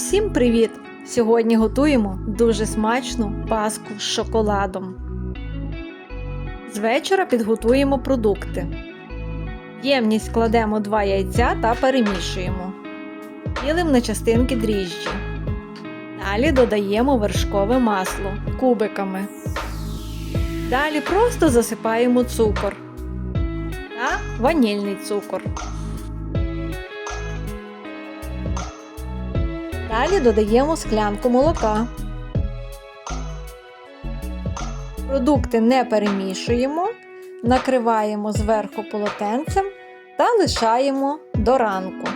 Всім привіт! Сьогодні готуємо дуже смачну паску з шоколадом. З вечора підготуємо продукти. В ємність кладемо 2 яйця та перемішуємо. Ділимо на частинки дріжджі. Далі додаємо вершкове масло кубиками. Далі просто засипаємо цукор та ванільний цукор. Далі додаємо склянку молока. Продукти не перемішуємо, накриваємо зверху полотенцем та лишаємо до ранку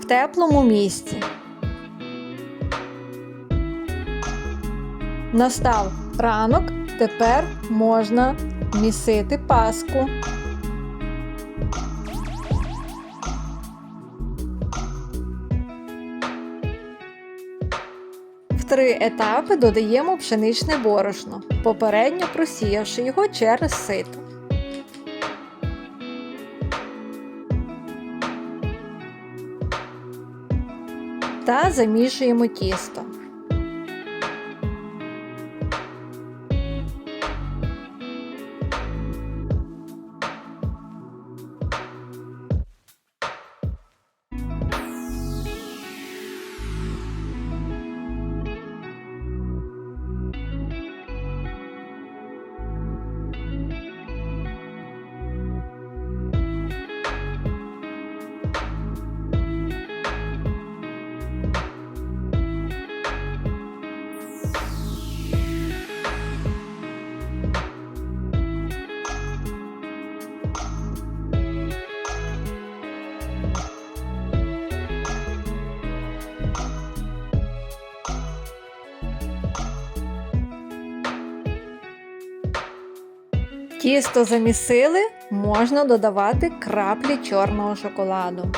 в теплому місці. Настав ранок, тепер можна місити паску. Три етапи додаємо пшеничне борошно, попередньо просіявши його через сито. Та замішуємо тісто. Тісто замісили, можна додавати краплі чорного шоколаду.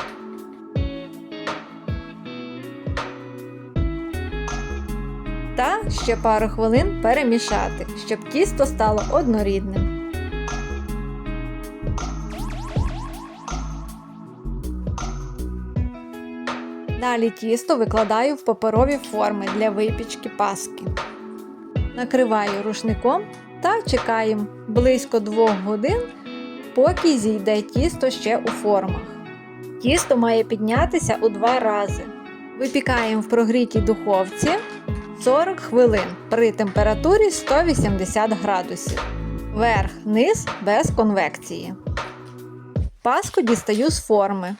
Та ще пару хвилин перемішати, щоб тісто стало однорідним. Далі тісто викладаю в паперові форми для випічки паски. Накриваю рушником та чекаємо близько 2 годин, поки зійде тісто ще у формах. Тісто має піднятися у два рази. Випікаємо в прогрітій духовці 40 хвилин при температурі 180 градусів. Верх низ без конвекції. Паску дістаю з форми.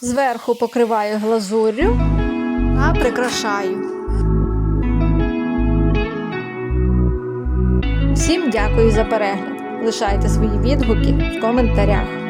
Зверху покриваю глазур'ю та прикрашаю. Всім дякую за перегляд. Лишайте свої відгуки в коментарях.